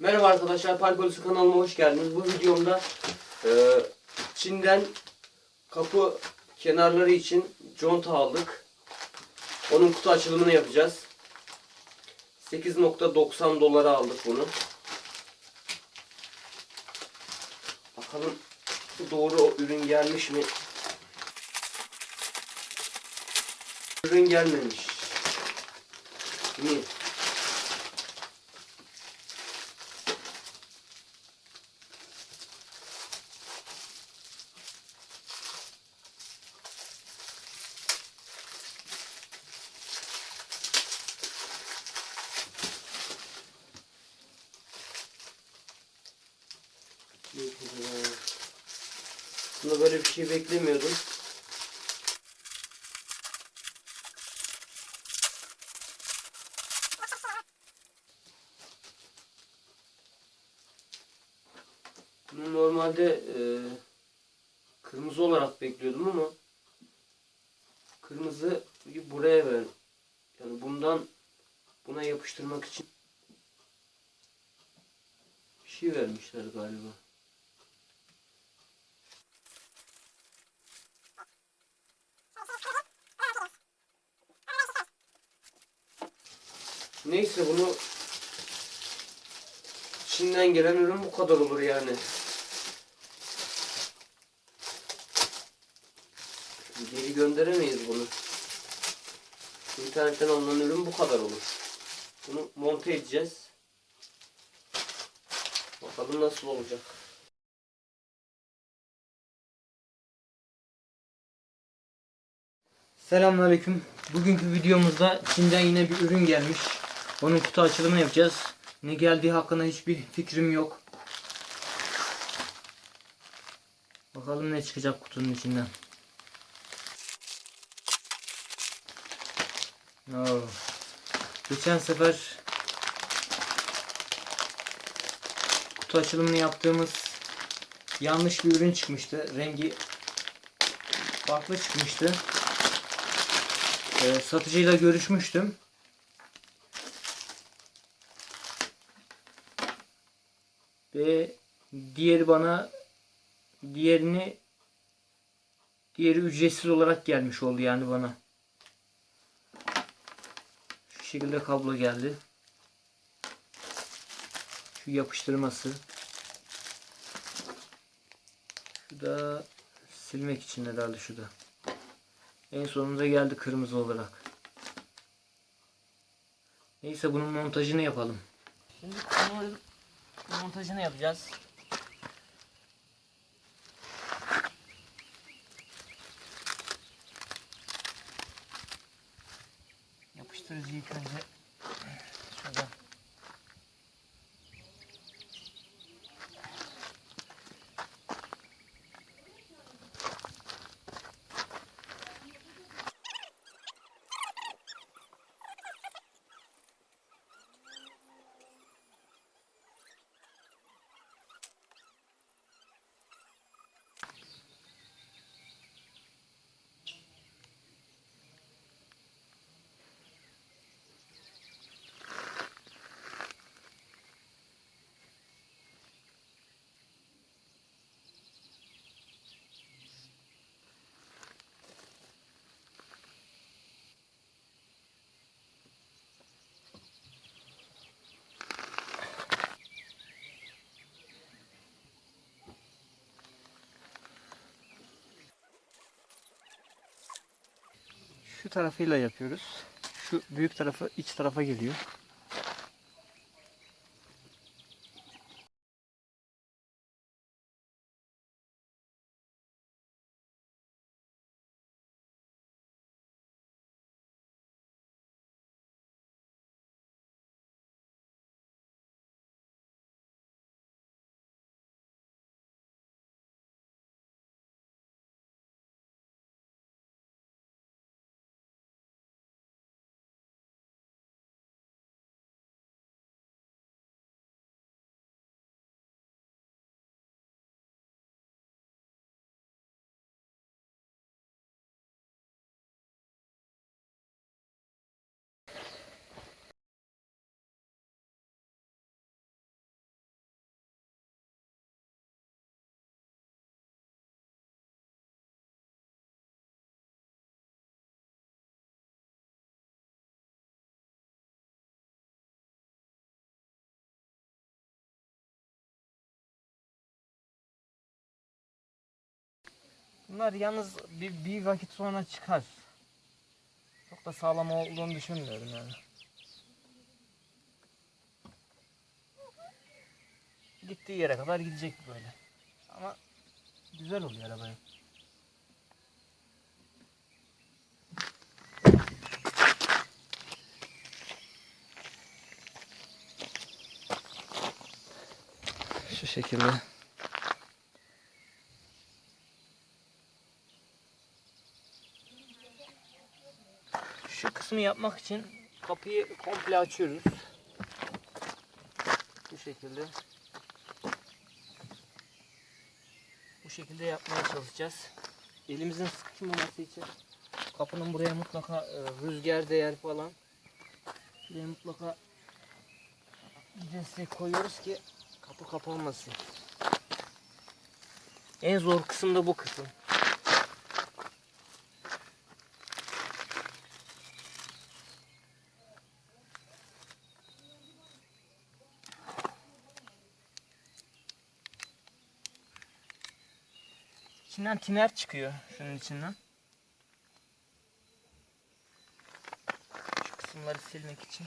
Merhaba arkadaşlar, Palpolisi kanalıma hoş geldiniz. Bu videomda e, Çin'den kapı kenarları için conta aldık. Onun kutu açılımını yapacağız. 8.90 dolara aldık bunu. Bakalım doğru ürün gelmiş mi? Ürün gelmemiş. Niye? Böyle bir şey beklemiyordum. Normalde e, kırmızı olarak bekliyordum ama kırmızı buraya ver. Yani bundan buna yapıştırmak için bir şey vermişler galiba. Neyse bunu Çin'den gelen ürün bu kadar olur yani. Geri gönderemeyiz bunu. İnternetten alınan ürün bu kadar olur. Bunu monte edeceğiz. Bakalım nasıl olacak. Selamünaleyküm. Bugünkü videomuzda Çin'den yine bir ürün gelmiş. Onun kutu açılımını yapacağız. Ne geldiği hakkında hiçbir fikrim yok. Bakalım ne çıkacak kutunun içinden. Oo. Geçen sefer kutu açılımını yaptığımız yanlış bir ürün çıkmıştı. Rengi farklı çıkmıştı. Ee, satıcıyla görüşmüştüm. Ve diğeri bana diğerini diğeri ücretsiz olarak gelmiş oldu yani bana. Şu şekilde kablo geldi. Şu yapıştırması. Şu da silmek için herhalde şu da. En sonunda geldi kırmızı olarak. Neyse bunun montajını yapalım. Şimdi montajını yapacağız. Yapıştırıcıyı önce şu tarafıyla yapıyoruz. Şu büyük tarafı iç tarafa geliyor. Bunlar yalnız bir, bir vakit sonra çıkar. Çok da sağlam olduğunu düşünmüyorum yani. Gittiği yere kadar gidecek böyle. Ama güzel oluyor arabaya. Şu şekilde. Şu kısmı yapmak için kapıyı komple açıyoruz. Bu şekilde. Bu şekilde yapmaya çalışacağız. Elimizin sıkışmaması için kapının buraya mutlaka e, rüzgar değer falan. Buraya mutlaka bir destek koyuyoruz ki kapı kapanmasın. En zor kısım da bu kısım. İçinden tiner çıkıyor şunun içinden. Şu kısımları silmek için.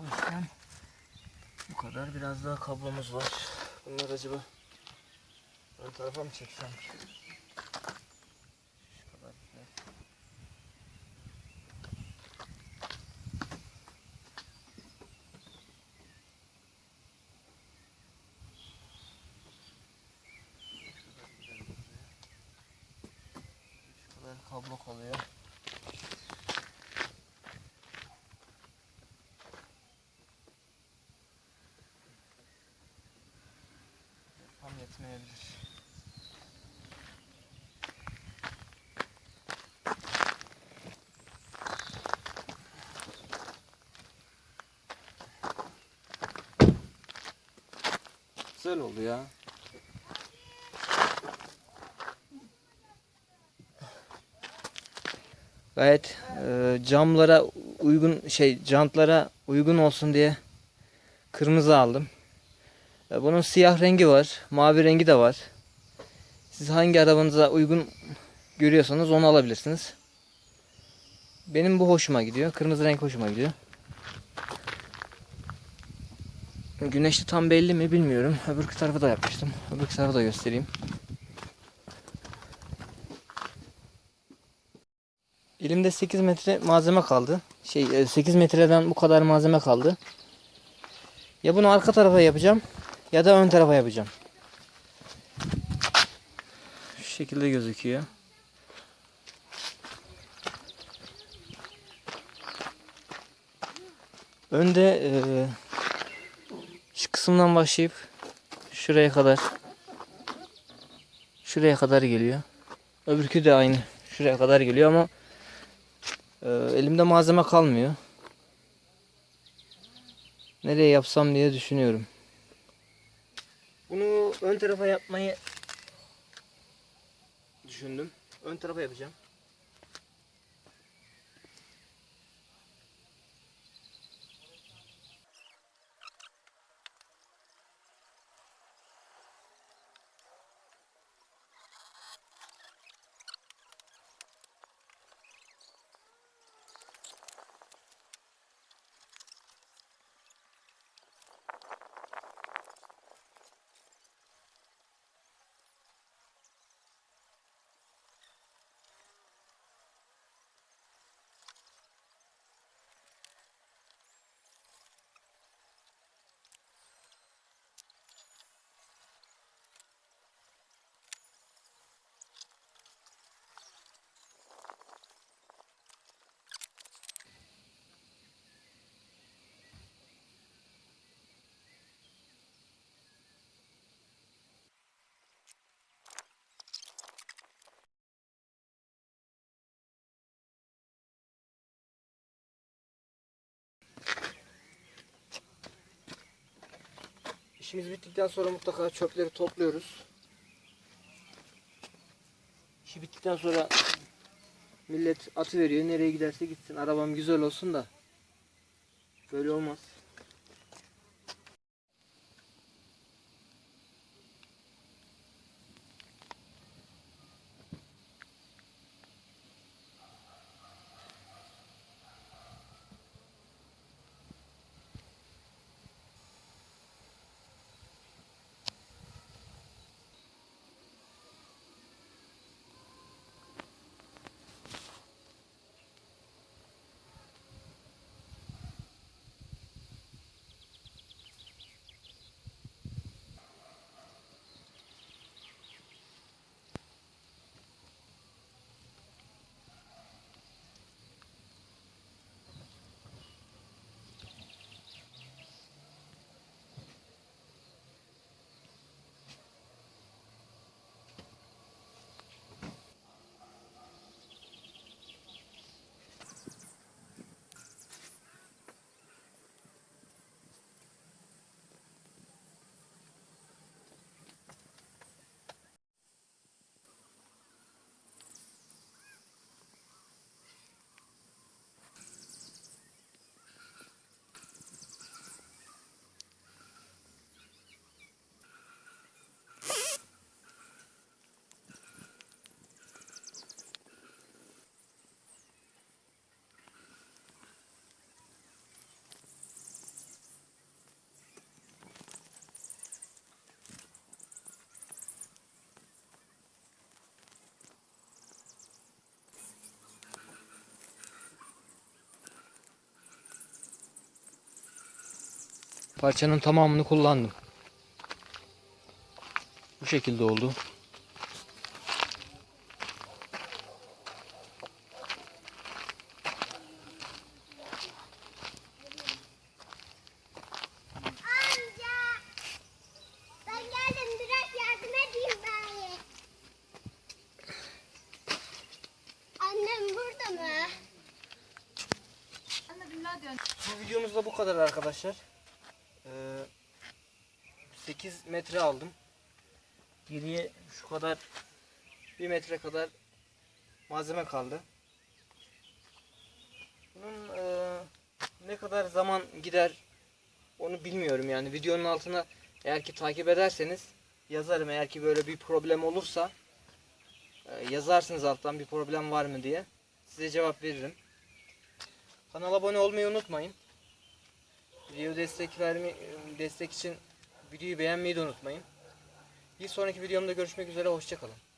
Bu yüzden bu kadar. Biraz daha kablomuz var. Bunlar acaba ön tarafa mı çeksem? Kablo kalıyor. Yetmeyebilir. Güzel oldu ya. Gayet e, camlara uygun şey jantlara uygun olsun diye kırmızı aldım. E, Bunun siyah rengi var, mavi rengi de var. Siz hangi arabanıza uygun görüyorsanız onu alabilirsiniz. Benim bu hoşuma gidiyor. Kırmızı renk hoşuma gidiyor. Güneşli tam belli mi bilmiyorum. Öbür tarafı da yapmıştım. Öbür tarafı da göstereyim. Elimde 8 metre malzeme kaldı. Şey e, 8 metreden bu kadar malzeme kaldı. Ya bunu arka tarafa yapacağım ya da ön tarafa yapacağım. Şu şekilde gözüküyor. Önde e, şu kısımdan başlayıp şuraya kadar şuraya kadar geliyor. Öbürkü de aynı. Şuraya kadar geliyor ama e, elimde malzeme kalmıyor. Nereye yapsam diye düşünüyorum. Bunu ön tarafa yapmayı düşündüm. Ön tarafa yapacağım. İşimiz bittikten sonra mutlaka çöpleri topluyoruz. İşi bittikten sonra millet atı veriyor. Nereye giderse gitsin. Arabam güzel olsun da. Böyle olmaz. Parçanın tamamını kullandım. Bu şekilde oldu. Bu videomuz da bu kadar arkadaşlar. Ee, 8 metre aldım. Geriye şu kadar 1 metre kadar malzeme kaldı. Bunun e, ne kadar zaman gider onu bilmiyorum yani. Videonun altına eğer ki takip ederseniz yazarım. Eğer ki böyle bir problem olursa e, yazarsınız alttan bir problem var mı diye. Size cevap veririm. Kanala abone olmayı unutmayın. Video destek verme destek için videoyu beğenmeyi de unutmayın. Bir sonraki videomda görüşmek üzere hoşçakalın.